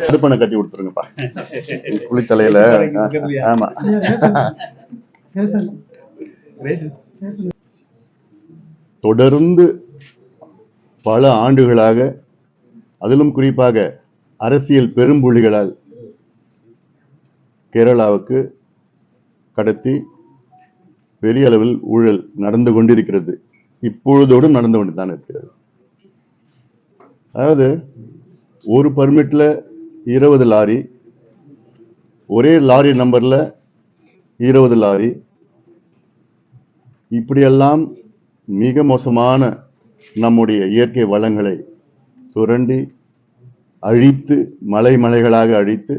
கருப்பனை கட்டி கொடுத்துருங்கப்பா. குளித்தலையில ஆமா. தொடர்ந்து பல ஆண்டுகளாக அதிலும் குறிப்பாக அரசியல் பெரும்புள்ளிகளால் கேரளாவுக்கு கடத்தி பெரிய அளவில் ஊழல் நடந்து கொண்டிருக்கிறது. இப்பொழுதோடு நடந்து கொண்டுதான் இருக்கிறது. அதாவது ஒரு பர்மிட்டில் இருபது லாரி ஒரே லாரி நம்பரில் இருபது லாரி இப்படியெல்லாம் மிக மோசமான நம்முடைய இயற்கை வளங்களை சுரண்டி அழித்து மலை மலைகளாக அழித்து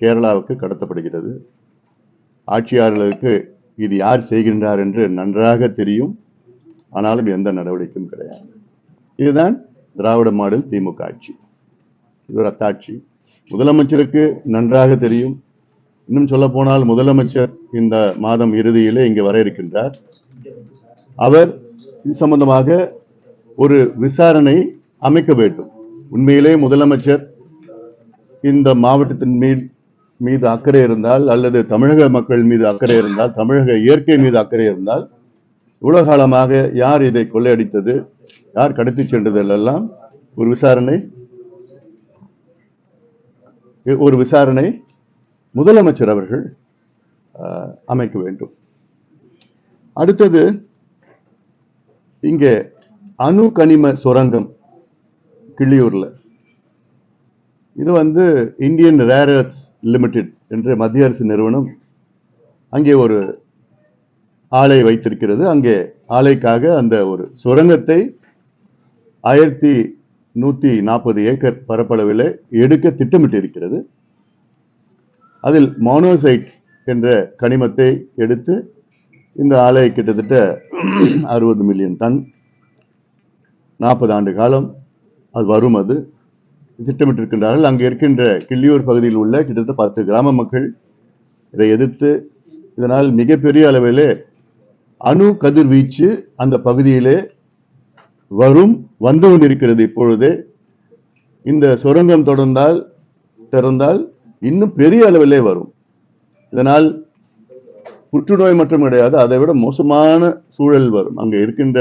கேரளாவுக்கு கடத்தப்படுகிறது. ஆட்சியாளர்களுக்கு இது யார் செய்கின்றார் என்று நன்றாக தெரியும். ஆனாலும் எந்த நடவடிக்கையும் கிடையாது. இதுதான் திராவிட மாடல் திமுக ஆட்சி. இது ஒரு அத்தாட்சி. முதலமைச்சருக்கு நன்றாக தெரியும். இன்னும் சொல்ல போனால் முதலமைச்சர் இந்த மாதம் இறுதியிலே இங்கே வர இருக்கின்றார். அவர் இது சம்பந்தமாக ஒரு விசாரணை அமைக்க வேண்டும். உண்மையிலே முதலமைச்சர் இந்த மாவட்டத்தின் மீது மீது அக்கறை இருந்தால் அல்லது தமிழக மக்கள் மீது அக்கறை இருந்தால் தமிழக இயற்கை மீது அக்கறை இருந்தால் இவ்வளவு காலமாக யார் இதை கொள்ளையடித்தது? யார் கடத்தி சென்றதெல்லாம் ஒரு விசாரணை? ஒரு விசாரணை முதலமைச்சர் அவர்கள் அமைக்க வேண்டும். அடுத்தது இங்கே அணு கனிம சுரங்கம் கிள்ளியூர்ல இது வந்து இந்தியன் ரேர் எர்த்ஸ் லிமிடெட் என்ற மத்திய அரசு நிறுவனம் அங்கே ஒரு ஆலை வைத்திருக்கிறது. அங்கே ஆலைக்காக அந்த ஒரு சுரங்கத்தை ஆயிரத்தி நூற்றி நாற்பது ஏக்கர் பரப்பளவில் எடுக்க திட்டமிட்டிருக்கிறது. அதில் மோனோசைட் என்ற கனிமத்தை எடுத்து இந்த ஆலை கிட்டத்தட்ட அறுபது மில்லியன் டன் நாற்பது ஆண்டு காலம் அது வரும் அது. திட்டமிட்டிருக்கின்றார்கள். அங்கே இருக்கின்ற கிள்ளியூர் பகுதியில் உள்ள கிட்டத்தட்ட பத்து கிராம மக்கள் இதை எதிர்த்து இதனால் மிகப்பெரிய அளவிலே அணு கதிர்வீச்சு அந்த பகுதியிலே வரும் வந்து கொண்டிருக்கிறது இப்பொழுதே. இந்த சுரங்கம் தொடர்ந்தால் திறந்தால் இன்னும் பெரிய அளவிலே வரும். இதனால் புற்றுநோய் மட்டும் கிடையாது அதை விட மோசமான சூழல் வரும். அங்கே இருக்கின்ற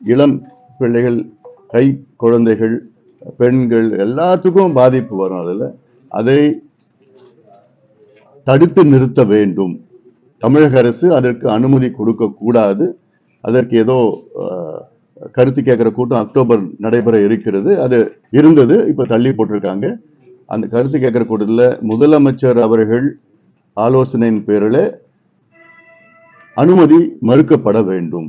இளம் பிள்ளைகள் கை குழந்தைகள் பெண்கள் எல்லாத்துக்கும் பாதிப்பு வரும் அதில். அதை தடுத்து நிறுத்த வேண்டும். தமிழக அரசு அதற்கு அனுமதி கொடுக்க கூடாது அதற்கு ஏதோ அஹ், கருத்து கேட்கிற கூட்டம் அக்டோபர் நடைபெற இருக்கிறது. அது இருந்தது இப்ப தள்ளி போட்டிருக்காங்க. அந்த கருத்து கேட்கிற கூட்டத்தில் முதலமைச்சர் அவர்கள் ஆலோசனையின் பேரில் அனுமதி மறுக்கப்பட வேண்டும்.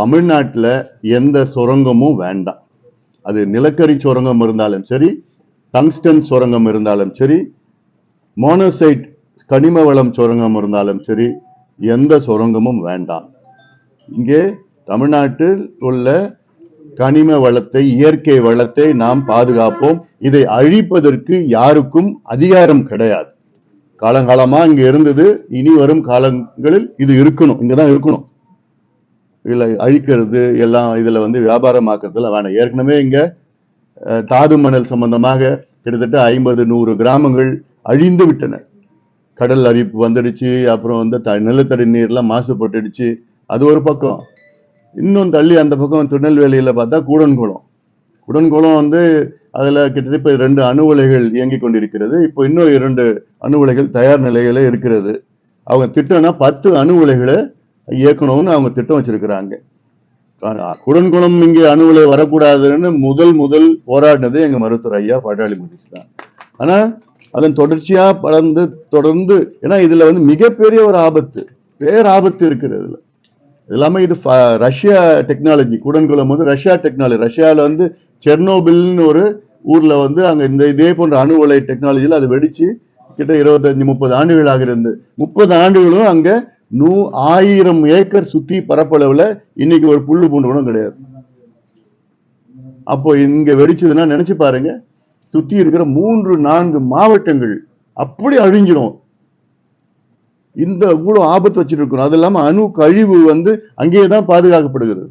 தமிழ்நாட்டில் எந்த சுரங்கமும் வேண்டாம். அது நிலக்கரி சுரங்கம் இருந்தாலும் சரி டங்ஸ்டன் சுரங்கம் இருந்தாலும் சரி மோனோசைட் கனிம வளம் சுரங்கம் இருந்தாலும் சரி எந்த சுரங்கமும் வேண்டாம். இங்கே தமிழ்நாட்டில் உள்ள கனிம வளத்தை இயற்கை வளத்தை நாம் பாதுகாப்போம். இதை அழிப்பதற்கு யாருக்கும் அதிகாரம் கிடையாது. காலங்காலமா இங்க இருந்தது இனி வரும் காலங்களில் இது இருக்கணும் இங்கதான் இருக்கணும். இதுல அழிக்கிறது எல்லாம் இதுல வந்து வியாபாரமாக்குறதுலாம் வேணாம். ஏற்கனவே இங்க தாது மணல் சம்பந்தமாக கிட்டத்தட்ட ஐம்பது நூறு கிராமங்கள் அழிந்து விட்டன. கடல் அரிப்பு வந்துடுச்சு அப்புறம் வந்து த நிலத்தடி நீர்லாம் மாசுபட்டுடுச்சு. அது ஒரு பக்கம். இன்னும் தள்ளி அந்த பக்கம் திருநெல்வேலியில் பார்த்தா கூடன்குளம். கூடன்குளம் வந்து அதில் கிட்டத்தட்ட ரெண்டு அணு உலைகள் இயங்கிக் கொண்டிருக்கிறது. இப்போ இன்னும் இரண்டு அணு உலைகள் தயார் நிலையில இருக்கிறது. அவங்க திட்டம்னா பத்து அணு உலைகளை இயக்கணும்னு அவங்க திட்டம் வச்சிருக்கிறாங்க. குடன்குளம் இங்கே அணு உலை வரக்கூடாதுன்னு முதல் முதல் போராடினது எங்க மருத்துவர் ஐயா பாட்டாளி முடிச்சு தான். ஆனா அதன் தொடர்ச்சியா பலர்ந்து தொடர்ந்து ஏன்னா இதுல வந்து மிகப்பெரிய ஒரு ஆபத்து பேர் ஆபத்து எல்லாமே இது ஃப- ரஷ்யா டெக்னாலஜி குடன்குளம் வந்து ரஷ்யா டெக்னாலஜி ரஷ்யாவில் வந்து செர்னோபில்னு ஒரு ஊரில் வந்து அங்கே இந்த இதே போன்ற அணு உலை டெக்னாலஜியில் அது வெடிச்சு கிட்ட இருபத்தஞ்சு முப்பது ஆண்டுகளாக இருந்து முப்பது ஆண்டுகளும் அங்கே நூ ஆயிரம் ஏக்கர் சுற்றி பரப்பளவில் இன்னைக்கு ஒரு புல்லு பூண்டு கூட கிடையாது. அப்போ இங்கே வெடிச்சதுன்னா நினச்சி பாருங்க சுற்றி இருக்கிற மூன்று நான்கு மாவட்டங்கள் அப்படி அழிஞ்சிடும் இந்த கூட ஆபத்து வச்சுருக்கணும். இருக்கணும் அது இல்லாமல் அணு கழிவு வந்து அங்கேயே தான் பாதுகாக்கப்படுகிறது.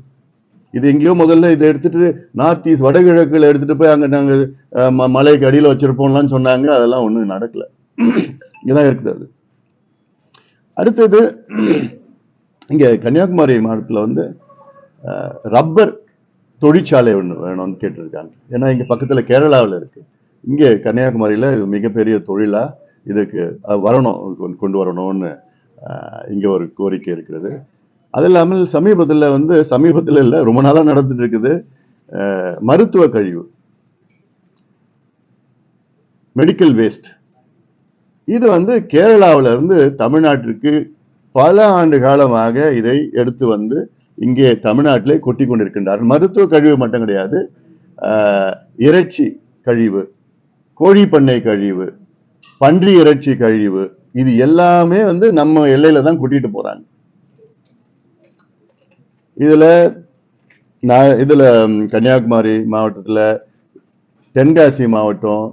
இது எங்கேயோ முதல்ல இதை எடுத்துட்டு நார்த் ஈஸ்ட் வடகிழக்கில் எடுத்துட்டு போய் அங்கே நாங்கள் மலைக்கு அடியில் வச்சிருப்போம்லாம் சொன்னாங்க. அதெல்லாம் ஒன்றும் நடக்கல. இங்கதான் இருக்குது அது. அடுத்தது இங்கே கன்னியாகுமரி மாவட்டத்தில் வந்து ரப்பர் தொழிற்சாலை ஒன்று வேணும்னு கேட்டிருக்காங்க. ஏன்னா இங்கே பக்கத்தில் கேரளாவில் இருக்குது இங்கே கன்னியாகுமரியில் இது மிகப்பெரிய தொழிலாக இதுக்கு வரணும் கொண்டு- வரணும்னு இங்கே ஒரு கோரிக்கை இருக்கிறது. அது இல்லாமல் சமீபத்தில் வந்து சமீபத்தில் இல்லை ரொம்ப நாளாக நடந்துட்டு இருக்குது மருத்துவ கழிவு. மெடிக்கல் வேஸ்ட் இது வந்து கேரளாவில இருந்து தமிழ்நாட்டிற்கு பல ஆண்டு காலமாக இதை எடுத்து வந்து இங்கே தமிழ்நாட்டிலே கொட்டி கொண்டிருக்கின்றார். மருத்துவ கழிவு மட்டும் கிடையாது இறைச்சி கழிவு கோழி பண்ணை கழிவு பன்றி இறைச்சி கழிவு இது எல்லாமே வந்து நம்ம எல்லையில தான் கூட்டிட்டு போறாங்க. இதுல நான் இதுல கன்னியாகுமரி மாவட்டத்துல தென்காசி மாவட்டம்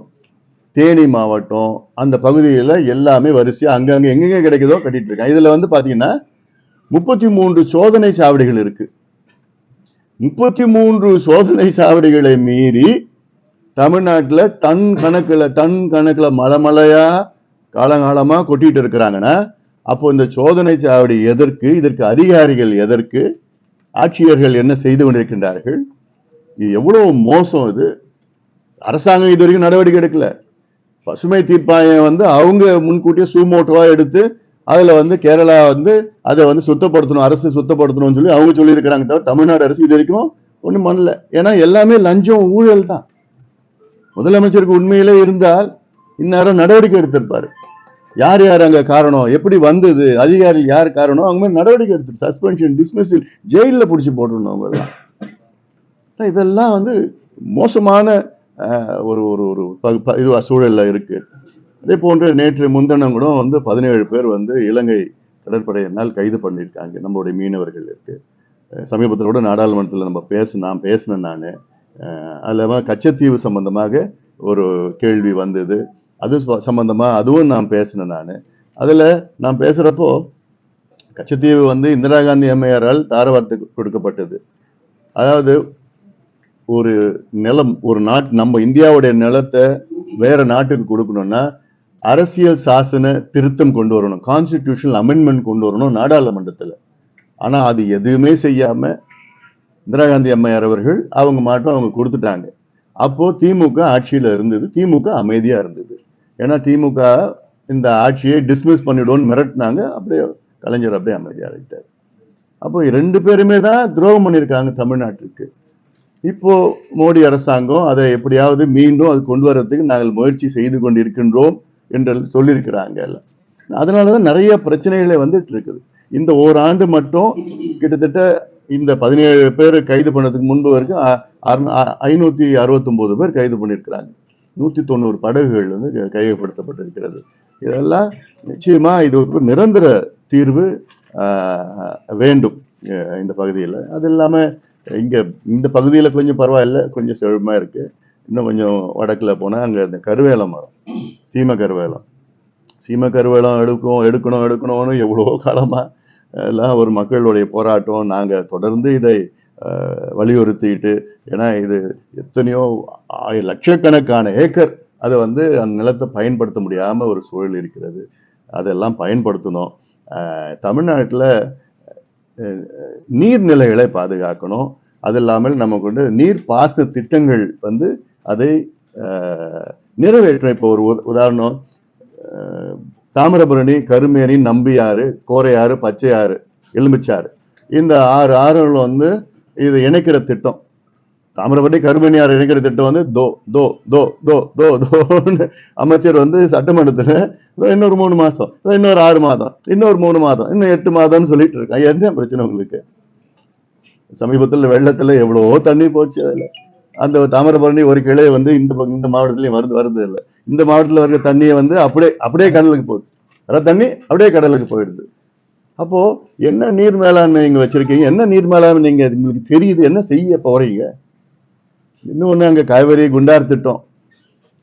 தேனி மாவட்டம் அந்த பகுதியில் எல்லாமே வரிசையாக அங்கங்க எங்கெங்க கிடைக்குதோ கட்டிட்டு இருக்காங்க. இதுல வந்து பாத்தீங்கன்னா முப்பத்தி மூன்று சோதனை சாவடிகள் இருக்கு. முப்பத்தி மூன்று சோதனை சாவடிகளை மீறி தமிழ்நாட்டில் டன் கணக்கில் டன் கணக்கில் மலை மலையா காலங்காலமா கொட்டிட்டு இருக்கிறாங்கன்னா அப்போ இந்த சோதனை சாவடி எதற்கு இதற்கு அதிகாரிகள் எதற்கு ஆட்சியர்கள் என்ன செய்து கொண்டிருக்கின்றார்கள்? இது எவ்வளவு மோசம் இது. அரசாங்கம் இது வரைக்கும் நடவடிக்கை எடுக்கல. பசுமை தீர்ப்பாயம் வந்து அவங்க முன்கூட்டியே சூமோட்டோவா எடுத்து அதுல வந்து கேரளா வந்து அதை வந்து சுத்தப்படுத்தணும் அரசு சுத்தப்படுத்தணும்னு சொல்லி அவங்க சொல்லியிருக்கிறாங்க தவிர தமிழ்நாடு அரசு இது வரைக்கும் ஒன்றும் பண்ணல. ஏன்னா எல்லாமே லஞ்சம் ஊழல் தான் முதலமைச்சருக்கு உண்மையிலே இருந்தால் இந்நேரம் நடவடிக்கை எடுத்திருப்பாரு. யார் யார் அங்க காரணம்? எப்படி வந்தது? அதிகாரி யார் காரணம்? அவங்க மாதிரி நடவடிக்கை எடுத்து சஸ்பென்ஷன் டிஸ்மிஸில் ஜெயிலில் பிடிச்சி போட்டுருணும் அவங்கெல்லாம். இதெல்லாம் வந்து மோசமான ஒரு ஒரு ஒரு ப- ப- இதுவா சூழல்ல இருக்கு. அதே போன்று நேற்று முன்தினம் கூட வந்து பதினேழு பேர் வந்து இலங்கை கடற்படையினால் கைது பண்ணியிருக்காங்க. நம்மளுடைய மீனவர்கள் இருக்கு. சமீபத்தில் கூட நாடாளுமன்றத்தில் நம்ம பேசினான் நான் பேசினேன் நான். அதில் கச்சத்தீவு சம்பந்தமாக ஒரு கேள்வி வந்தது. அது ச- அதுவும் நான் பேசினேன் நான். அதில் நான் பேசுகிறப்போ கச்சத்தீவு வந்து இந்திரா காந்தி அம்மையாரால் தாரவார்த்து கொடுக்கப்பட்டது. அதாவது ஒரு நிலம் ஒரு நாட் நம்ம இந்தியாவுடைய நிலத்தை வேற நாட்டுக்கு கொடுக்கணும்னா அரசியல் சாசன திருத்தம் கொண்டு வரணும். கான்ஸ்டிடியூஷனல் அமெண்ட்மெண்ட் கொண்டு வரணும் நாடாளுமன்றத்தில். ஆனால் அது எதுவுமே செய்யாமல் இந்திரா காந்தி அம்மையார் அவர்கள் அவங்க மாட்டும் அவங்க கொடுத்துட்டாங்க. அப்போது திமுக ஆட்சியில் இருந்தது. திமுக அமைதியாக இருந்தது. ஏன்னா திமுக இந்த ஆட்சியை டிஸ்மிஸ் பண்ணிவிடுவோன்னு மிரட்டினாங்க. அப்படியே கலைஞர் அப்படியே அமைதியாக ஆகிட்டார். அப்போ ரெண்டு பேருமே தான் துரோகம் பண்ணியிருக்காங்க தமிழ்நாட்டுக்கு. இப்போ மோடி அரசாங்கம் அதை எப்படியாவது மீண்டும் அது கொண்டு வர்றதுக்கு நாங்கள் முயற்சி செய்து கொண்டிருக்கின்றோம் என்று சொல்லியிருக்கிறாங்க அதனால தான் நிறைய பிரச்சனைகளே வந்துட்டு இருக்குது. இந்த ஓராண்டு மட்டும் கிட்டத்தட்ட இந்த பதினேழு பேர் கைது பண்ணதுக்கு முன்பு வரைக்கும் அறுநூ- ஐநூத்தி அறுபத்தொன்பது பேர் கைது பண்ணியிருக்கிறாங்க. நூத்தி தொண்ணூறு படகுகள் வந்து கையகப்படுத்தப்பட்டிருக்கிறது. இதெல்லாம் நிச்சயமா இது ஒரு நிரந்தர தீர்வு வேண்டும் இந்த பகுதியில். அது இல்லாமல் இங்கே இந்த பகுதியில் கொஞ்சம் பரவாயில்ல கொஞ்சம் செழுமா இருக்கு. இன்னும் கொஞ்சம் வடக்கில் போனால் அங்கே இந்த கருவேலம் மரம் சீம கருவேலம். சீம கருவேலம் எடுக்கும் எடுக்கணும் எடுக்கணும்னு எவ்வளோ காலமாக எல்லாம் ஒரு மக்களுடைய போராட்டம். நாங்கள் தொடர்ந்து இதை வலியுறுத்திட்டு ஏன்னா இது எத்தனையோ ஆய- லட்சக்கணக்கான ஏக்கர் அதை வந்து அந்த நிலத்தை பயன்படுத்த முடியாம ஒரு சூழல் இருக்கிறது. அதெல்லாம் பயன்படுத்தணும். தமிழ்நாட்டில் நீர்நிலைகளை பாதுகாக்கணும். அது இல்லாமல் நமக்கு வந்து நீர் பாசன திட்டங்கள் வந்து அதை நிறைவேற்ற இப்போ ஒரு உதாரணம் தாமிரபரணி கருமேனி நம்பியாறு கோரையாறு பச்சையாறு எலுமிச்சாறு. இந்த ஆறு ஆறுகள் வந்து இது இணைக்கிற திட்டம். தாமிரபரணி கருமேனியாறு இணைக்கிற திட்டம் வந்து தோ தோ தோ தோ தோ தோன்னு அமைச்சர் வந்து சட்டமன்றத்துல இன்னொரு மூணு மாசம் இன்னொரு ஆறு மாதம் இன்னொரு மூணு மாதம் இன்னும் எட்டு மாதம்னு சொல்லிட்டு இருக்கான் என்ன பிரச்சனை உங்களுக்கு? சமீபத்துல வெள்ளத்துல எவ்வளவோ தண்ணி போச்சு அதுல. அந்த தாமிரபரணி ஒரு கிளை வந்து இந்த இந்த மாவட்டத்திலயும் வருது வருது இல்லை. இந்த மாவட்டத்தில் வர்ற தண்ணியை வந்து அப்படியே அப்படியே கடலுக்கு போகுது. அதாவது தண்ணி அப்படியே கடலுக்கு போயிடுது. அப்போ என்ன நீர் மேலாண்மை நீங்க வச்சிருக்கீங்க? என்ன நீர் மேலாண்மை நீங்க உங்களுக்கு தெரியுது? என்ன செய்ய போறீங்க? இன்னொன்று அங்கே காவேரி குண்டார் திட்டம்.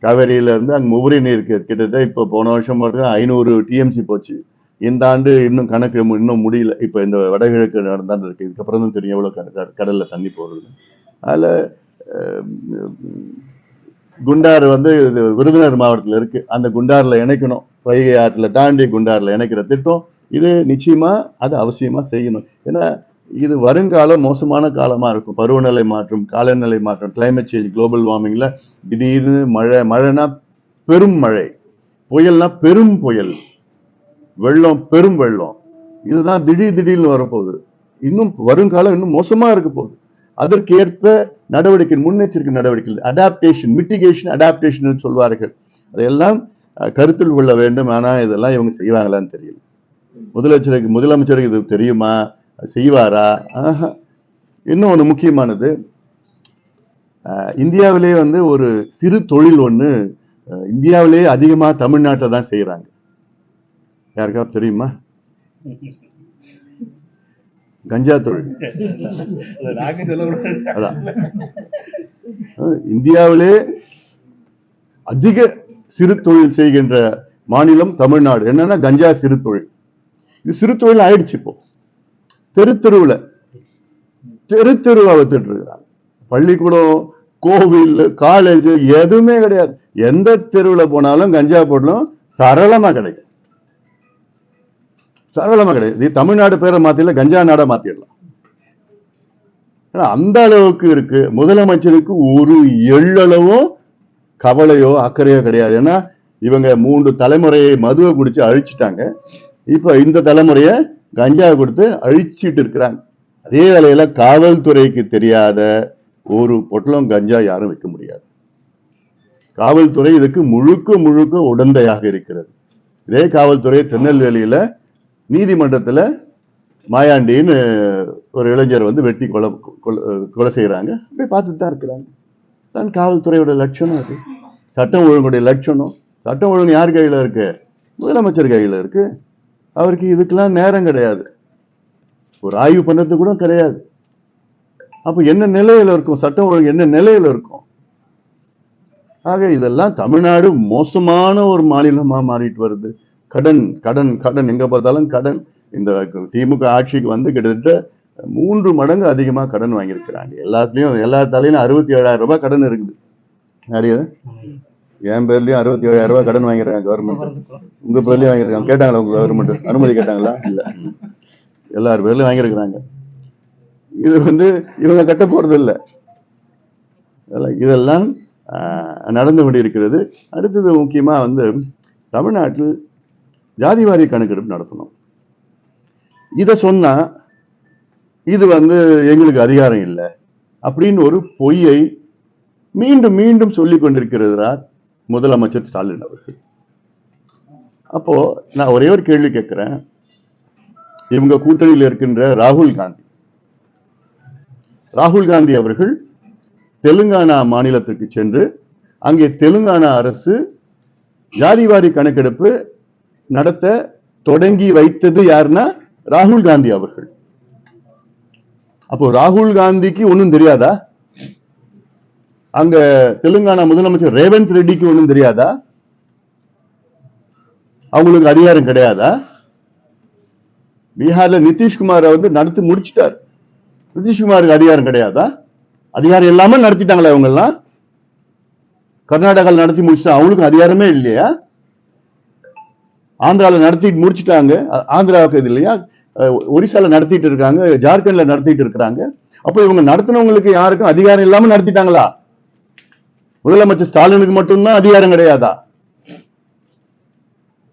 காவேரியிலேருந்து அங்கே அங்க நீர் கிட்டத்தட்ட இப்போ போன வருஷம் மட்டும் ஐநூறு டிஎம்சி போச்சு. இந்த ஆண்டு இன்னும் கணக்கு மு- இன்னும் முடியல. இப்போ இந்த வடகிழக்கு நடந்தான்னு இருக்கு. இதுக்கப்புறம் தான் தெரியும் எவ்வளோ கட- தண்ணி போடுறது அதில் குண்டார் வந்து இது விருதுநகர் மாவட்டத்தில் இருக்கு. அந்த குண்டாரில் இணைக்கணும். வைகை ஆற்றுல தாண்டி குண்டாரில் இணைக்கிற திட்டம். இது நிச்சயமா அது அவசியமா செய்யணும். ஏன்னா இது வருங்காலம் மோசமான காலமா இருக்கும். பருவநிலை மாற்றம் காலநிலை மாற்றம் கிளைமேட் சேஞ்ச் குளோபல் வார்மிங்ல திடீர்னு மழை மழைனா பெரும் மழை. புயல்னா பெரும் புயல். வெள்ளம் பெரும் வெள்ளம். இதுதான் திடீர் திடீர்னு வரப்போகுது. இன்னும் வருங்காலம் இன்னும் மோசமா இருக்க போகுது. அதற்கேற்ப நடவடிக்கை முன்னெச்சரிக்கை நடவடிக்கை அடாப்டேஷன் மிட்டிகேஷன் அடாப்டேஷன் சொல்வார்கள். அதையெல்லாம் கருத்தில் கொள்ள வேண்டும். ஆனா இதெல்லாம் இவங்க செய்வாங்களான்னு தெரியல. முதலமைச்சருக்கு முதலமைச்சருக்கு இது தெரியுமா? செய்வாரா? ஆஹா. இன்னும் ஒன்று முக்கியமானது இந்தியாவிலே வந்து ஒரு சிறு தொழில் ஒன்று இந்தியாவிலே அதிகமா தமிழ்நாட்டை தான் செய்யறாங்க யாருக்காவது தெரியுமா? கஞ்சா தொழில். அதான். இந்தியாவிலே அதிக சிறு தொழில் செய்கின்ற மாநிலம் தமிழ்நாடு. என்னன்னா கஞ்சா சிறு தொழில் இது சிறு தொழில் ஆயிடுச்சு இப்போ. தெரு தெருவுல. தெரு தெருவா வித்துட்டு இருக்கிறாங்க. பள்ளிக்கூடம் கோவில் காலேஜ் எதுவுமே கிடையாது. எந்த தெருவுல போனாலும் கஞ்சா பொருளும் சரளமா கிடைக்கும். சரளமாக கிடையாது. இது தமிழ்நாடு பேரை மாத்தில கஞ்சா நாடா மாத்திடலாம். அந்த அளவுக்கு இருக்கு. முதலமைச்சருக்கு ஒரு எள்ளளவோ கவலையோ அக்கறையோ கிடையாது. ஏன்னா இவங்க மூன்று தலைமுறையை மதுவை குடிச்சு அழிச்சிட்டாங்க. இப்ப இந்த தலைமுறைய கஞ்சா கொடுத்து அழிச்சிட்டு இருக்கிறாங்க. அதே வேளையில காவல்துறைக்கு தெரியாத ஒரு பொட்டலம் கஞ்சா யாரும் வைக்க முடியாது. காவல்துறை இதுக்கு முழுக்க முழுக்க உடந்தையாக இருக்கிறது. இதே காவல்துறை திருநெல்வேலியில நீதிமன்றத்துல மாயாண்டின்னு ஒரு இளைஞர் வந்து வெட்டி கொலை கொலை செய்கிறாங்க செய்யறாங்க அப்படியே பார்த்துட்டு தான் இருக்கிறாங்க. தான் காவல்துறையோட லட்சணம் அது. சட்டம் ஒழுங்குடைய லட்சணம். சட்டம் ஒழுங்கு யார் கையில இருக்கு? முதலமைச்சர் கையில இருக்கு. அவருக்கு இதுக்கெல்லாம் நேரம் கிடையாது. ஒரு ஆய்வு பண்ணுறது கூட கிடையாது. அப்போ என்ன நிலையில இருக்கும்? சட்டம் ஒழுங்கு என்ன நிலையில இருக்கும்? ஆக இதெல்லாம் தமிழ்நாடு மோசமான ஒரு மாநிலமாக மாறிட்டு வருது. கடன் கடன் கடன் எங்கே பார்த்தாலும் கடன். இந்த திமுக ஆட்சிக்கு வந்து கிட்டத்தட்ட மூன்று மடங்கு அதிகமாக கடன் வாங்கியிருக்கிறாங்க. எல்லாத்துலேயும் எல்லா தலையிலும் அறுபத்தி ஏழாயிரம் ரூபாய் கடன் இருக்குது. நிறைய என் பேர்லயும் அறுபத்தி ஏழாயிரம் ரூபாய் கடன் வாங்கிருக்காங்க கவர்மெண்ட் உங்க பேர்லயும் வாங்கியிருக்காங்க. கேட்டாங்களா உங்க கவர்மெண்ட் அனுமதி கேட்டாங்களா? இல்ல. எல்லார் பேர்லயும் வாங்கியிருக்கிறாங்க. இது வந்து இவங்க கட்ட போறது இல்லை அதெல்லாம் இதெல்லாம் நடந்து கொண்டிருக்கிறது. அடுத்தது முக்கியமா வந்து தமிழ்நாட்டில் ஜாதிவாரி கணக்கெடுப்பு நடத்தணும். இதை சொன்னா இது வந்து எங்களுக்கு அதிகாரம் இல்லை அப்படின்னு ஒரு பொய்யை மீண்டும் மீண்டும் சொல்லிக் கொண்டிருக்கிறார் முதலமைச்சர் ஸ்டாலின் அவர்கள். அப்போ நான் ஒரே ஒரு கேள்வி கேட்கிறேன். இவங்க கூட்டணியில் இருக்கின்ற ராகுல் காந்தி. ராகுல் காந்தி அவர்கள் தெலுங்கானா மாநிலத்திற்கு சென்று அங்கே தெலுங்கானா அரசு ஜாதிவாரி கணக்கெடுப்பு நடத்த தொடங்கி வைத்தது யாருன்னா ராகுல் காந்தி அவர்கள். அப்போ ராகுல் காந்திக்கு ஒன்றும் தெரியாதா? அங்க தெலுங்கானா முதலமைச்சர் ரேவந்த் ரெட்டிக்கு ஒன்றும் தெரியாதா? அவங்களுக்கு அதிகாரம் கிடையாதா? பீகார்ல நிதிஷ்குமாரை வந்து நடத்தி முடிச்சிட்டார். நிதிஷ்குமாருக்கு அதிகாரம் கிடையாதா? அதிகாரம் இல்லாம நடத்திட்டாங்களா அவங்க எல்லாம் கர்நாடகாவில் நடத்தி முடிச்சுட்டா அவங்களுக்கு அதிகாரமே இல்லையா? ஆந்திராவில் நடத்திட்டு முடிச்சிட்டாங்க. ஆந்திராவுக்கு இது இல்லையா? ஒரிசாவில் ஒரிசால நடத்திட்டு இருக்காங்க. ஜார்க்கண்ட்ல நடத்திட்டு இருக்கிறாங்க. அப்போ இவங்க நடத்தினவங்களுக்கு யாருக்கும் அதிகாரம் இல்லாம நடத்திட்டாங்களா? முதலமைச்சர் ஸ்டாலினுக்கு மட்டும்தான் அதிகாரம் கிடையாதா?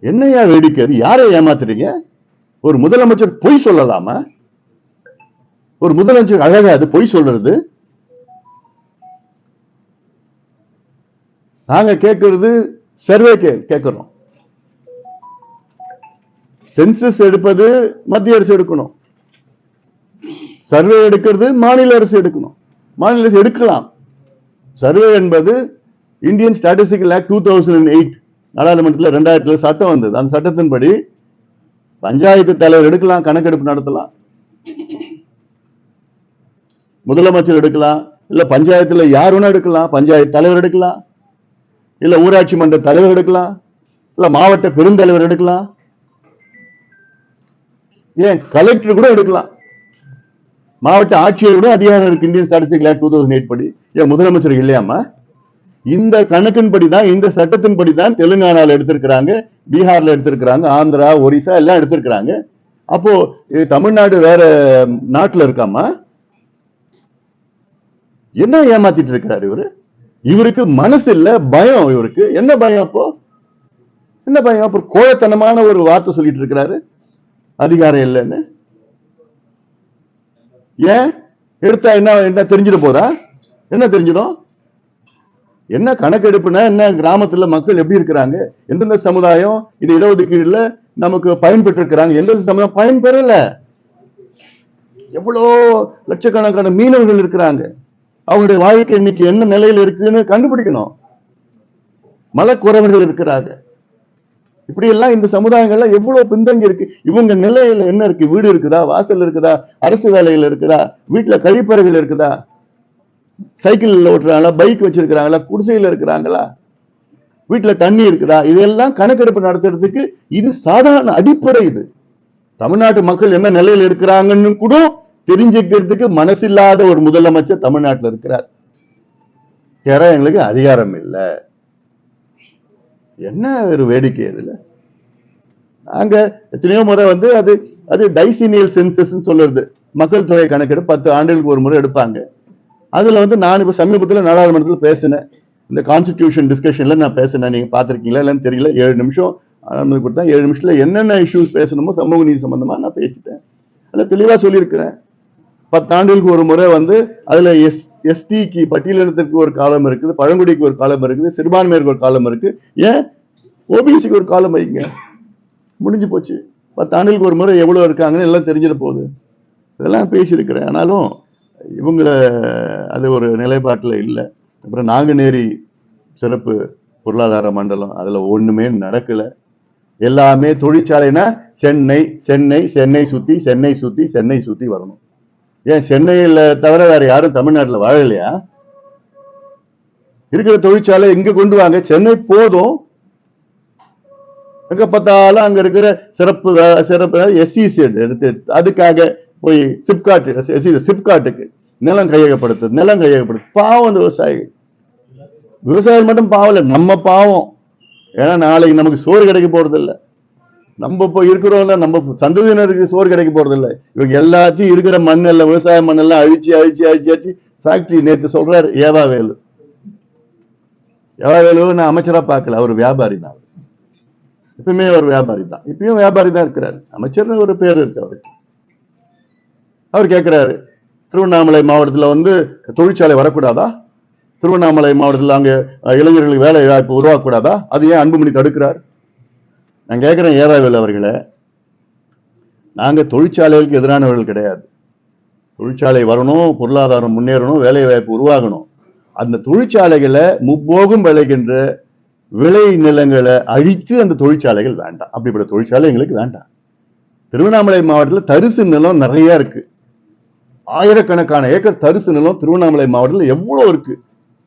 என்னையா வேடிக்கை அது? யாரை ஏமாத்துறீங்க? ஒரு முதலமைச்சர் பொய் சொல்லலாமா? ஒரு முதலமைச்சர் அழகா அது பொய் சொல்றது. நாங்க கேட்கறது சர்வே கேட்கிறோம் சென்சஸ் எடுப்பது மத்திய அரசு எடுக்கணும். சர்வே எடுக்கிறது மாநில அரசு எடுக்கணும். மாநில அரசு எடுக்கலாம். சர்வே என்பது Indian statistical act two thousand eight நாடாளுமன்றத்தில் ரெண்டாயிரத்துல சட்டம் வந்தது. அந்த சட்டத்தின்படி பஞ்சாயத்து தலைவர் எடுக்கலாம் கணக்கெடுப்பு நடத்தலாம். முதலமைச்சர் எடுக்கலாம் இல்ல பஞ்சாயத்துல யார் வேணா எடுக்கலாம் பஞ்சாயத்து தலைவர் எடுக்கலாம் இல்ல ஊராட்சி மன்ற தலைவர் எடுக்கலாம் இல்ல மாவட்ட பெருந்தலைவர் எடுக்கலாம். ஏன் கலெக்டர் கூட எடுக்கலாம். மாவட்ட ஆட்சியர் கூட அதிகாரம் இருக்கு Indian statistic two thousand eight படி. ஏன் முதலமைச்சர் இல்லையாமா இந்த கணக்கின்படி தான் இந்த சட்டத்தின்படி தான் தெலுங்கானால எடுத்திருக்கிறாங்க பீகார்ல எடுத்திருக்கிறாங்க ஆந்திரா ஒரிசா எல்லாம் எடுத்திருக்கிறாங்க. அப்போ தமிழ்நாடு வேற நாட்டுல இருக்காமா என்ன ஏமாத்திட்டு இருக்கிறாரு இவரு? இவருக்கு மனசு இல்ல பயம் இவருக்கு. என்ன பயம் அப்போ? என்ன பயம்? அப்போ கோழத்தனமான ஒரு வார்த்தை சொல்லிட்டு இருக்கிறாரு. அதிகாரம் இல்லைன்னு? ஏன்? எடுத்தா என்ன என்ன தெரிஞ்சிட போதா? என்ன தெரிஞ்சிடும்? என்ன கணக்கெடுப்புனா என்ன? கிராமத்துல மக்கள் எப்படி இருக்கிறாங்க? எந்தெந்த சமுதாயம்? இது இடஒதுக்கீடுல நமக்கு பயன்பெற்று இருக்கிறாங்க எந்தெந்த சமுதாயம்? பயன்பெறல எவ்வளோ லட்சக்கணக்கான மீனவர்கள் இருக்கிறாங்க. அவங்களுடைய வாழ்க்கை இன்னைக்கு என்ன நிலையில இருக்குன்னு கண்டுபிடிக்கணும். மலக்குறவர்கள் இருக்கிறாங்க. இப்படி எல்லாம் இந்த சமுதாயங்கள்லாம் எவ்வளவு பின்தங்கி இருக்கு? இவங்க நிலையில என்ன இருக்கு? வீடு இருக்குதா? வாசல் இருக்குதா? அரசு வேலையில இருக்குதா? வீட்டுல கழிப்பறைகள் இருக்குதா? சைக்கிள் ஓட்டுறாங்களா? பைக் வச்சிருக்கிறாங்களா? குடிசையில இருக்கிறாங்களா? வீட்டுல தண்ணி இருக்குதா? இதெல்லாம் கணக்கெடுப்பு நடத்துறதுக்கு இது சாதாரண அடிப்படை இது. தமிழ்நாட்டு மக்கள் என்ன நிலையில இருக்கிறாங்கன்னு கூட தெரிஞ்சுக்கிறதுக்கு மனசில்லாத ஒரு முதலமைச்சர் தமிழ்நாட்டுல இருக்கிறார். யாரா எங்களுக்கு அதிகாரம் இல்லை. என்ன ஒரு வேடிக்கை இதுல? நாங்க எத்தனையோ முறை வந்து அது அது டைசினியல் சென்சஸ்ன்னு சொல்லுறது மக்கள் தொகை கணக்கெடுப்பு பத்து ஆண்டுகளுக்கு ஒரு முறை எடுப்பாங்க. அதுல வந்து நான் இப்ப சமீபத்தில் நாடாளுமன்றத்தில் பேசினேன். இந்த கான்ஸ்டிடியூஷன் டிஸ்கஷன்ல நான் பேசினேன். நீங்க பாத்திருக்கீங்களா இல்லைன்னு தெரியல. ஏழு நிமிஷம் ஆனால் கொடுத்தா ஏழு நிமிஷத்துல என்னென்ன இஷ்யூஸ் பேசணுமோ சமூக நீதி சம்பந்தமா நான் பேசிட்டேன். அதில் தெளிவா சொல்லியிருக்கிறேன். பத்தாண்டுகளுக்கு ஒரு முறை வந்து அதுல எஸ் எஸ்டிக்கு பட்டியலினத்திற்கு ஒரு காலம் இருக்குது பழங்குடிக்கு ஒரு காலம் இருக்குது சிறுபான்மையருக்கு ஒரு காலம் இருக்கு. ஏன்? ஓபிசிக்கு ஒரு காலம் வைங்க. முடிஞ்சு போச்சு. பத்தாண்டுகளுக்கு ஒரு முறை எவ்வளவு இருக்காங்கன்னு எல்லாம் தெரிஞ்சிட போகுது. இதெல்லாம் பேசியிருக்கிறேன். ஆனாலும் இவங்கள அது ஒரு நிலைப்பாட்டில் இல்லை. அப்புறம் நாங்குநேரி சிறப்பு பொருளாதார மண்டலம் அதில் ஒன்றுமே நடக்கலை. எல்லாமே தொழிற்சாலைனா சென்னை சென்னை சென்னை சுற்றி சென்னை சுற்றி சென்னை சுற்றி வரணும். ஏன் சென்னையில தவிர வேற யாரும் தமிழ்நாட்டுல வாழலையா? இருக்கிற தொழிற்சாலை இங்க கொண்டு வாங்க. சென்னை போதும். எங்க பார்த்தாலும் அங்க இருக்கிற சிறப்பு சிறப்பு எஸ்இசி எடுத்து அதுக்காக போய் சிப்காட் சிப்காட்டுக்கு நிலம் கையகப்படுத்து நிலம் கையகப்படுத்து. பாவம் அந்த விவசாயிகள். விவசாயிகள் மட்டும் பாவம் இல்லை நம்ம பாவம். ஏன்னா நாளைக்கு நமக்கு சோறு கிடைக்க போறது இல்லை நம்ம இப்போ இருக்கிறோம்ல நம்ம சந்ததியினருக்கு சோறு கிடைக்க போறதில்லை. இவங்க எல்லாத்தையும் இருக்கிற மண்ணெல்லாம் விவசாய மண்ணெல்லாம் அழிச்சு அழிச்சு அழிச்சு அழிச்சு ஃபேக்டரி நேற்று சொல்றாரு ஏவா வேலு. ஏவா வேலு நான் அமைச்சரா பார்க்கல அவர் வியாபாரி தான். எப்பயுமே அவர் வியாபாரி தான். இப்பயும் வியாபாரி தான் இருக்கிறாரு. அமைச்சர்னு ஒரு பேர் இருக்கு அவருக்கு. அவர் கேட்கிறாரு திருவண்ணாமலை மாவட்டத்துல வந்து தொழிற்சாலை வரக்கூடாதா? திருவண்ணாமலை மாவட்டத்தில் அங்க இளைஞர்களுக்கு வேலை வாய்ப்பு உருவாக்கக்கூடாதா? அது ஏன் அன்புமணி தடுக்கிறார்? நான் கேட்குறேன் ஏராவேல் அவர்களே. நாங்கள் தொழிற்சாலைகளுக்கு எதிரானவர்கள் கிடையாது. தொழிற்சாலை வரணும் பொருளாதாரம் முன்னேறணும் வேலைவாய்ப்பு உருவாகணும். அந்த தொழிற்சாலைகளை முப்போகம் விளைகின்ற விளை நிலங்களை அழித்து அந்த தொழிற்சாலைகள் வேண்டாம். அப்படிப்பட்ட தொழிற்சாலை எங்களுக்கு வேண்டாம். திருவண்ணாமலை மாவட்டத்தில் தரிசு நிலம் நிறைய இருக்கு. ஆயிரக்கணக்கான ஏக்கர் தரிசு நிலம் திருவண்ணாமலை மாவட்டத்தில் எவ்வளோ இருக்கு.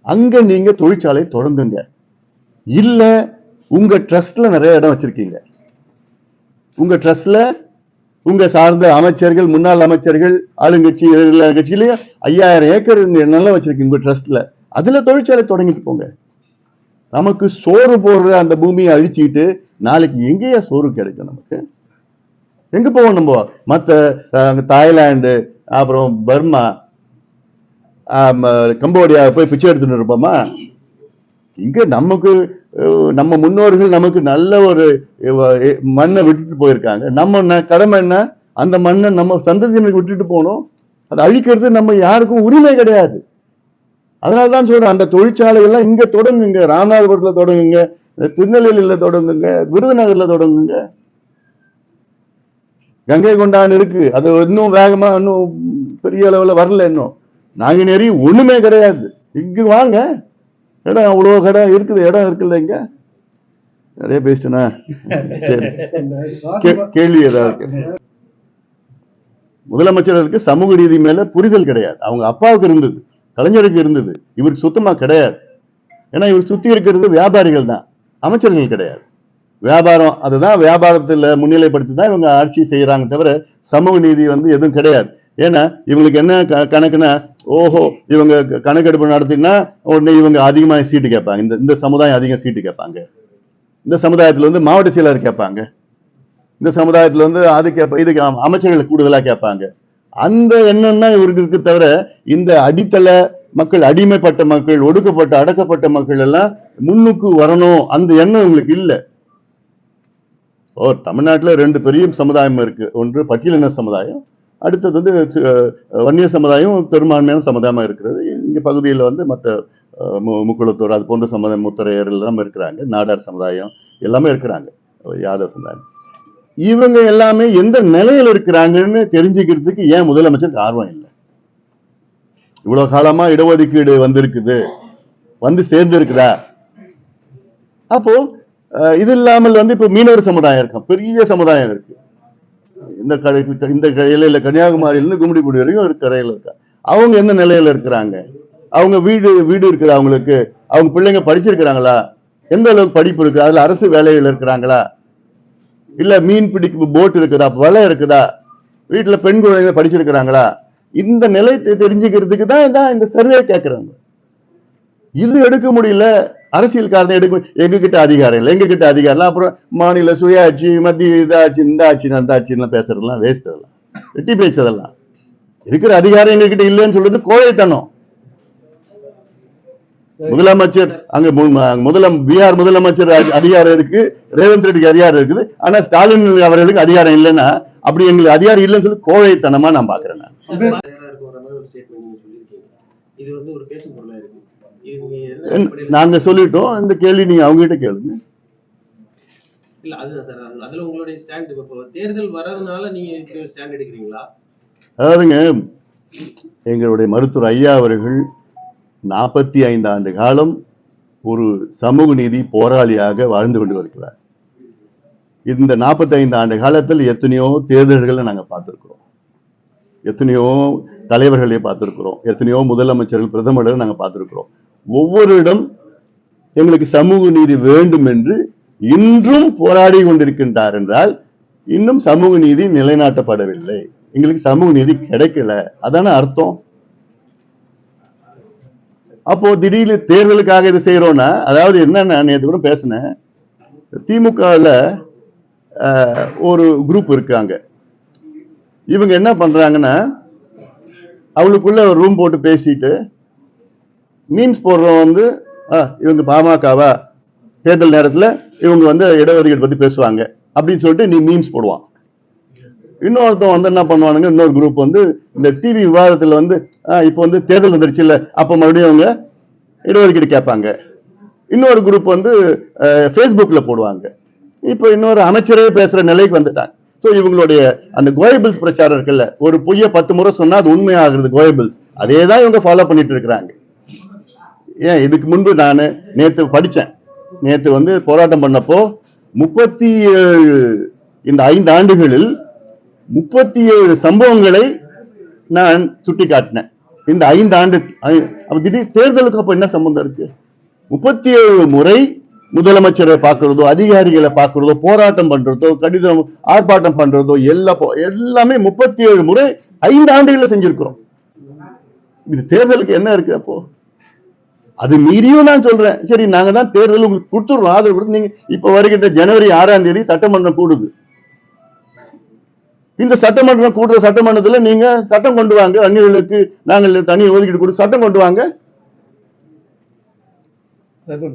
அங்க நீங்க தொழிற்சாலை தொடங்குங்க. இல்லை உங்க ட்ரஸ்ட்ல நிறைய இடம் வச்சிருக்கீங்க. உங்க ட்ரஸ்ட்ல உங்க சார்ந்த அமைச்சர்கள் முன்னாள் அமைச்சர்கள் ஆளுங்கட்சி எதிர்கட்சி கட்சியிலேயே ஐயாயிரம் ஏக்கர் இங்க நிலம் வச்சிருக்கீங்க உங்க ட்ரஸ்ட்ல அதுல தொழிற்சாலை தொடங்கிட்டு போங்க. நமக்கு சோறு போடுற அந்த பூமியை அழிச்சிட்டு நாளைக்கு எங்கேயா சோறு கிடைக்கும் நமக்கு? எங்க போவோம் நம்ம? மற்ற தாய்லாந்து அப்புறம் பர்மா கம்போடியா போய் பிச்சை எடுத்துட்டு இருப்போமா? இங்க நமக்கு நம்ம முன்னோர்கள் நமக்கு நல்ல ஒரு மண்ணை விட்டுட்டு போயிருக்காங்க. நம்ம என்ன கடமை என்ன? அந்த மண்ணை நம்ம சந்ததியினருக்கு விட்டுட்டு போகணும் அதை அழிக்கிறது நம்ம யாருக்கும் உரிமை கிடையாது. அதனால தான் சொல்றேன் அந்த தொழிற்சாலைகள்லாம் இங்க தொடங்குங்க. ராமநாதபுரத்தில் தொடங்குங்க. திருநெல்வேலியில் தொடங்குங்க. விருதுநகர்ல தொடங்குங்க. கங்கை கொண்டான் இருக்கு. அது இன்னும் வேகமா இன்னும் பெரிய அளவில் வரல இன்னும். நாங்குநேரி ஒண்ணுமே கிடையாது. இங்கு வாங்க. இடம் அவ்வளோ கடை இருக்குது இடம் இருக்குல்ல இங்க? நிறைய பேசிட்டேனா? சரி. கே- கேள்வி ஏதாவது இருக்கு? முதலமைச்சருக்கு சமூக நீதி மேல புரிதல் கிடையாது. அவங்க அப்பாவுக்கு இருந்தது கலைஞருக்கு இருந்தது. இவருக்கு சுத்தமா கிடையாது. ஏன்னா இவர் சுத்தி இருக்கிறது வியாபாரிகள் தான். அமைச்சர்கள் கிடையாது. வியாபாரம் அதுதான் வியாபாரத்துல முன்னிலைப்படுத்தி தான் இவங்க ஆட்சி செய்யறாங்க தவிர சமூக நீதி வந்து எதுவும் கிடையாது. ஏன்னா இவங்களுக்கு என்ன க- கணக்குன்னா ஓஹோ இவங்க கணக்கெடுப்பு நடத்தினா உடனே இவங்க அதிகமாக சீட்டு கேட்பாங்க. இந்த இந்த சமுதாயம் அதிகம் சீட்டு கேட்பாங்க. இந்த சமுதாயத்துல வந்து மாவட்ட செயலாளர் கேட்பாங்க. இந்த சமுதாயத்துல வந்து அது கேட்ப இதுக்கு அமைச்சர்கள் கூடுதலா கேட்பாங்க. அந்த எண்ணம் தான் இவருக்கு இருக்கு தவிர இந்த அடித்தள மக்கள் அடிமைப்பட்ட மக்கள் ஒடுக்கப்பட்ட அடக்கப்பட்ட மக்கள் எல்லாம் முன்னுக்கு வரணும். அந்த எண்ணம் இவங்களுக்கு இல்ல. ஓ தமிழ்நாட்டுல ரெண்டு பெரிய சமுதாயம் இருக்கு. ஒன்று பட்டியலின சமுதாயம் அடுத்தது வந்து வன்னிய சமுதாயம் பெரும்பான்மையான சமுதாயமா இருக்கிறது. இங்க பகுதியில் வந்து மற்ற மு- முக்குளத்தூர் அது போன்ற சமுதாயம் முத்தரையர் எல்லாம் இருக்கிறாங்க. நாடார் சமுதாயம் எல்லாமே இருக்கிறாங்க. யாதவ சமுதாயம். இவங்க எல்லாமே எந்த நிலையில இருக்கிறாங்கன்னு தெரிஞ்சுக்கிறதுக்கு ஏன் முதலமைச்சருக்கு ஆர்வம் இல்லை? இவ்வளவு காலமா இடஒதுக்கீடு வந்திருக்குது. வந்து சேர்ந்துருக்குதா? அப்போ அஹ், இது இல்லாமல் வந்து இப்போ மீனவர் சமுதாயம் இருக்கும் பெரிய சமுதாயம் இருக்கு. இந்த கடை இந்த எல்லையில கன்னியாகுமரியிலிருந்து கும்மிடிப்பூடி வரைக்கும் ஒரு கரையில இருக்கா? அவங்க எந்த நிலையில இருக்கிறாங்க? அவங்க வீடு வீடு இருக்குது அவங்களுக்கு. அவங்க பிள்ளைங்க படிச்சிருக்கிறாங்களா? எந்த அளவுக்கு படிப்பு இருக்கு அதுல அரசு வேலைகள் இருக்கிறாங்களா? இல்ல மீன் பிடிக்கும் போட் இருக்குதா? வலை இருக்குதா? வீட்டுல பெண் குழந்தைங்க படிச்சிருக்கிறாங்களா? இந்த நிலை தெரிஞ்சுக்கிறதுக்கு தான் இந்த சர்வே கேட்கறாங்க இது எடுக்க முடியல. அரசியல்காரனை எடுக்க எங்க கிட்ட அதிகாரம் இல்லை எங்க கிட்ட அதிகாரம் இல்லை. அப்புறம் மாநில சுயாட்சி மத்திய இதாட்சி இந்த ஆட்சி அந்த ஆட்சிலாம் பேசுறதெல்லாம் வேஸ்ட் அதெல்லாம். வெட்டி பேச்சதெல்லாம் இருக்கிற அதிகாரம் எங்க கிட்ட இல்லைன்னு சொல்றது கோழைத்தனம். முதலமைச்சர் அங்க முதலம் பீகார் முதலமைச்சர் அதி- அதிகாரம் இருக்கு ரேவந்த் ரெட்டிக்கு அதிகாரம் இருக்குது. ஆனா ஸ்டாலின் அவர்களுக்கு அதிகாரம் இல்லைன்னா அப்படி எங்களுக்கு அதிகாரம் இல்லைன்னு சொல்லி கோழைத்தனமா நான் பாக்குறேன் நீங்க சொல்லிட்டோம். இந்த கேள்வி நீங்க அவங்க கிட்ட கேளுங்க. இல்ல அதுதான் சார். அது- அதுல உங்களுடைய ஸ்டாண்ட் இப்போ தேர்தல் வர்றதுனால நீங்க ஸ்டாண்ட் எடுக்கிறீங்களா? அதாவதுங்க எங்களுடைய மருத்துவர் ஐயா அவர்கள் நாற்பத்தி ஐந்து ஆண்டு காலம் ஒரு சமூக நீதி போராளியாக வாழ்ந்து கொண்டு வருகிறார். இந்த 45 ஆண்டு காலத்தில் எத்தனையோ தேர்தல்களை நாங்க பார்த்திருக்கிறோம். எத்தனையோ தலைவர்களை பார்த்திருக்கிறோம். எத்தனையோ முதலமைச்சர்கள் பிரதமர்களை நாங்க பார்த்திருக்கிறோம். ஒவ்வொரு இடம் எங்களுக்கு சமூக நீதி வேண்டும் என்று இன்றும் போராடி கொண்டிருக்கின்றார் என்றால் இன்னும் சமூக நீதி நிலைநாட்டப்படவில்லை. எங்களுக்கு சமூக நீதி கிடைக்கல. அதான அர்த்தம்? அப்போ திடீர்னு தேர்தலுக்காக இது செய்யறோம்னா அதாவது என்னன்னா நேற்று கூட பேசினேன். திமுகவில் ஒரு குரூப் இருக்காங்க இவங்க என்ன பண்றாங்கன்னா அவளுக்குள்ள ஒரு ரூம் போட்டு பேசிட்டு மீன்ஸ் போடுறவன் வந்து ஆ, இவங்க பாமகவா? தேர்தல் நேரத்தில் இவங்க வந்து இடஒதுக்கீடு பற்றி பேசுவாங்க. அப்படின்னு சொல்லிட்டு நீ மீன்ஸ் போடுவான். இன்னொருத்தன் வந்து என்ன பண்ணுவானுங்க இன்னொரு குரூப் வந்து இந்த டிவி விவாதத்தில் வந்து இப்போ வந்து தேர்தல் வந்துருச்சு இல்லை அப்போ மறுபடியும் அவங்க இடஒதுக்கீடு கேட்பாங்க. இன்னொரு குரூப் வந்து ஃபேஸ்புக்கில் போடுவாங்க. இப்போ இன்னொரு அமைச்சரே பேசுகிற நிலைக்கு வந்துட்டாங்க. ஸோ இவங்களுடைய அந்த கோயபிள்ஸ் பிரச்சாரம் இருக்குல்ல ஒரு பொய்யை பத்து முறை சொன்னால் அது உண்மையாகிறது கோயபிள்ஸ். அதே தான் இவங்க ஃபாலோ பண்ணிட்டு இருக்கிறாங்க. ஏன் இதுக்கு முன்பு நான் நேத்து படிச்சேன். நேத்து வந்து போராட்டம் பண்ணப்போ முப்பத்தி ஏழு இந்த ஐந்து ஆண்டுகளில் முப்பத்தி ஏழு சம்பவங்களை நான் சுட்டிக்காட்டினேன். இந்த ஐந்து ஆண்டு அப்ப திடீர் தேர்தலுக்கு அப்போ என்ன சம்பந்தம் இருக்கு? முப்பத்தி ஏழு முறை முதலமைச்சரை பார்க்கறதோ அதிகாரிகளை பார்க்கறதோ போராட்டம் பண்றதோ கடிதம் ஆர்ப்பாட்டம் பண்றதோ எல்லா எல்லாமே முப்பத்தி ஏழு முறை ஐந்து ஆண்டுகளில் செஞ்சிருக்கிறோம். இது தேர்தலுக்கு என்ன இருக்கு அப்போ? அது மீறியும் நான் சொல்றேன். சரி நாங்க தான் தேர்தல் உங்களுக்கு கொடுத்துடுறோம். ஆதரவு கொடுத்து நீங்க இப்ப வருகின்ற ஜனவரி ஆறாம் தேதி சட்டமன்றம் கூடுது. இந்த சட்டமன்றம் கூடுற சட்டமன்றத்துல நீங்க சட்டம் கொண்டு வாங்க. அந்நியர்களுக்கு நாங்கள் தனி ஒதுக்கீடு கொடுத்து சட்டம் கொண்டு வாங்க.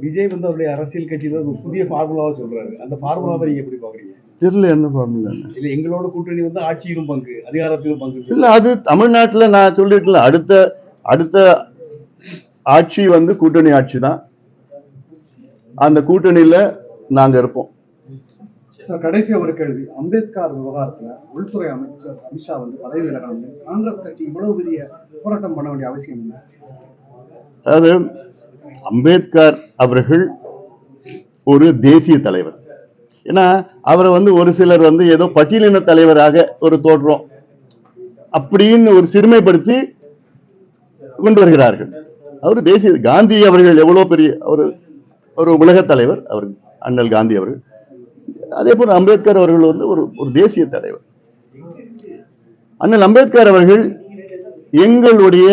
விஜய் வந்து அவருடைய அரசியல் கட்சியில ஒரு புதிய ஃபார்முலாவை சொல்றாரு. அந்த ஃபார்முலாவை நீங்க எப்படி பாக்குறீங்க? தெரியல என்ன ஃபார்முலா இல்ல எங்களோட கூட்டணி வந்து ஆட்சியிலும் பங்கு அதிகாரத்திலும் பங்கு. இல்ல அது தமிழ்நாட்டுல நான் சொல்லிருக்கல அடுத்த அடுத்த ஆட்சி வந்து கூட்டணி ஆட்சி தான். அந்த கூட்டணியில நாங்க இருப்போம். சார் கடைசியா ஒரு கேள்வி. அம்பேத்கர் விவகாரத்துல உள்துறை அமைச்சர் அமித்ஷா வந்து பதவி விலகணும் காங்கிரஸ் கட்சி இவ்வளவு பெரிய போராட்டம் பண்ண வேண்டிய அவசியம் இல்லை அதாவது அம்பேத்கர் அவர்கள் ஒரு தேசிய தலைவர். ஏன்னா அவரை வந்து ஒரு சிலர் வந்து ஏதோ பட்டியலின தலைவராக ஒரு தோற்றம் அப்படின்னு ஒரு சிறுமைப்படுத்தி கொண்டு வருகிறார்கள். அவர் தேசிய காந்தி அவர்கள் எவ்வளவு பெரிய ஒரு ஒரு உலக தலைவர் அவர் அண்ணல் காந்தி அவர்கள். அதே போல அம்பேத்கர் அவர்கள் வந்து ஒரு ஒரு தேசிய தலைவர். அண்ணல் அம்பேத்கர் அவர்கள் எங்களுடைய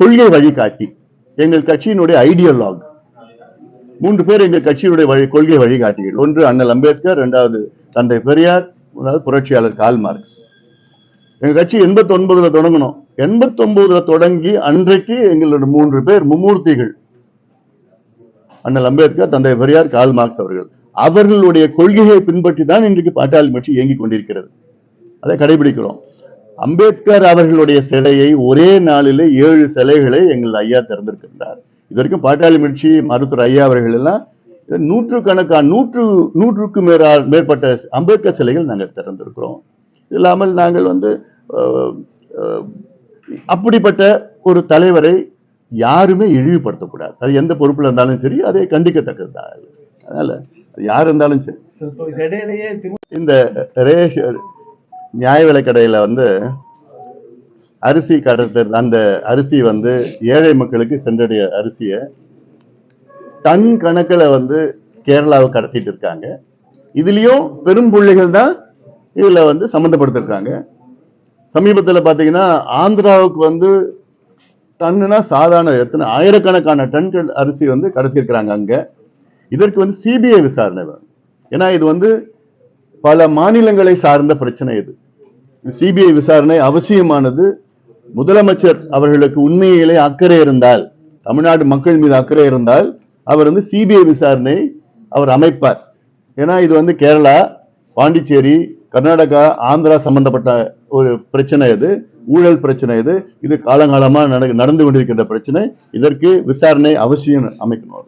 கொள்கை வழிகாட்டி எங்கள் கட்சியினுடைய ஐடியலாக் மூன்று பேர் எங்கள் கட்சியினுடைய வழி கொள்கை வழிகாட்டிகள். ஒன்று அண்ணல் அம்பேத்கர் இரண்டாவது தந்தை பெரியார் மூன்றாவது புரட்சியாளர் கால் மார்க்ஸ். எங்க கட்சி எண்பத்தி ஒன்பதுல தொடங்கணும். எண்பத்தி ஒன்பதுல தொடங்கி அன்றைக்கு எங்களோட மூன்று பேர் மும்மூர்த்திகள். அண்ணல் அம்பேத்கர் தந்தை பெரியார் கால் மார்க்ஸ் அவர்கள். அவர்களுடைய கொள்கையை பின்பற்றி தான் இன்றைக்கு பாட்டாளி கட்சி இயங்கிக் கொண்டிருக்கிறது. அதை கடைபிடிக்கிறோம். அம்பேத்கர் அவர்களுடைய சிலையை ஒரே நாளிலே ஏழு சிலைகளை எங்கள் ஐயா திறந்திருக்கின்றார். இது வரைக்கும் பாட்டாளி கட்சி மருத்துவர் ஐயா அவர்கள் எல்லாம் நூற்று கணக்கான நூற்று நூற்றுக்கு மேறா மேற்பட்ட அம்பேத்கர் சிலைகள் நாங்கள் திறந்திருக்கிறோம். இல்லாமல் நாங்கள் வந்து அப்படிப்பட்ட ஒரு தலைவரை யாருமே இழிவுபடுத்தக்கூடாது. அது எந்த பொறுப்புல இருந்தாலும் சரி அதை கண்டிக்கத்தக்கது தான் அதனால அது யார் இருந்தாலும் சரி. இந்த ரேஷ் நியாய விலை கடையில வந்து அரிசி கடத்தல் அந்த அரிசி வந்து ஏழை மக்களுக்கு சென்றடைய அரிசியை டன் கணக்கில் வந்து கேரளாவுக்கு கடத்திட்டு இருக்காங்க. இதுலயும் பெரும் புள்ளிகள் தான் இதுல வந்து சம்மந்தப்படுத்திருக்காங்க. சமீபத்தில் பார்த்தீங்கன்னா ஆந்திராவுக்கு வந்து டன்னுனா சாதாரண எத்தனை ஆயிரக்கணக்கான டன்கள் அரிசி வந்து கடத்தியிருக்கிறாங்க அங்கே. இதற்கு வந்து சிபிஐ விசாரணை வேணும் ஏன்னா இது வந்து பல மாநிலங்களை சார்ந்த பிரச்சனை இது. சிபிஐ விசாரணை அவசியமானது. முதலமைச்சர் அவர்களுக்கு உண்மையிலே அக்கறை இருந்தால் தமிழ்நாடு மக்கள் மீது அக்கறை இருந்தால் அவர் வந்து சிபிஐ விசாரணை அவர் அமைப்பார். ஏன்னா இது வந்து கேரளா பாண்டிச்சேரி கர்நாடகா ஆந்திரா சம்பந்தப்பட்ட ஒரு பிரச்சனை இது ஊழல் பிரச்சனை இது இது காலங்காலமா நட- நடந்து கொண்டிருக்கின்ற பிரச்சனை. இதற்கு விசாரணை அவசியம் அமைக்கணும்.